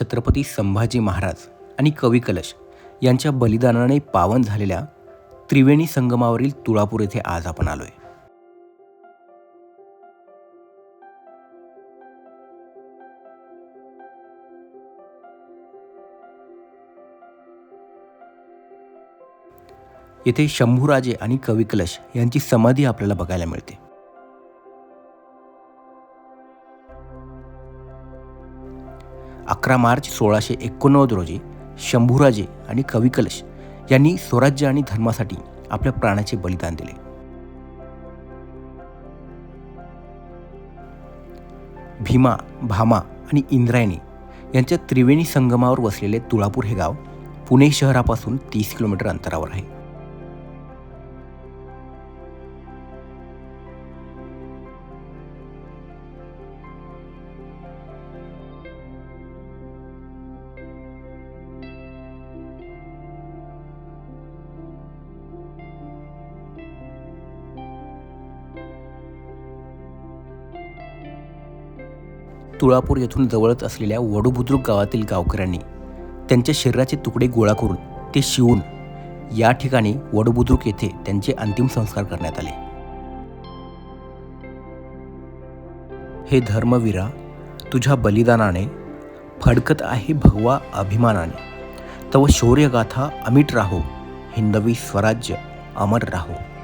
छत्रपती संभाजी महाराज आणि कवी कलश यांच्या बलिदानाने पावन झालेल्या त्रिवेणी संगमावरील तुळापूर येथे आज आपण आलोय. येथे शंभूराजे आणि कवी कलश यांची समाधी आपल्याला बघायला मिळते. अकरा मार्च सोळाशे एकोणनव्वद रोजी शंभूराजे आणि कविकलश यांनी स्वराज्य आणि धर्मासाठी आपल्या प्राणाचे बलिदान दिले. भीमा भामा आणि इंद्रायणी यांच्या त्रिवेणी संगमावर वसलेले तुळापूर हे गाव पुणे शहरापासून तीस किलोमीटर अंतरावर आहे. तुळापूर येथून जवळच असलेल्या वडूबुद्रुक गावातील गावकऱ्यांनी त्यांच्या शरीराचे तुकडे गोळा करून ते शिवून या ठिकाणी वडुबुद्रुक येथे त्यांचे अंतिम संस्कार करण्यात आले. हे धर्मवीरा तुझ्या बलिदानाने फडकत आहे भगवा अभिमानाने. तव शौर्यगाथा अमिट राहो हिंदवी स्वराज्य अमर राहो.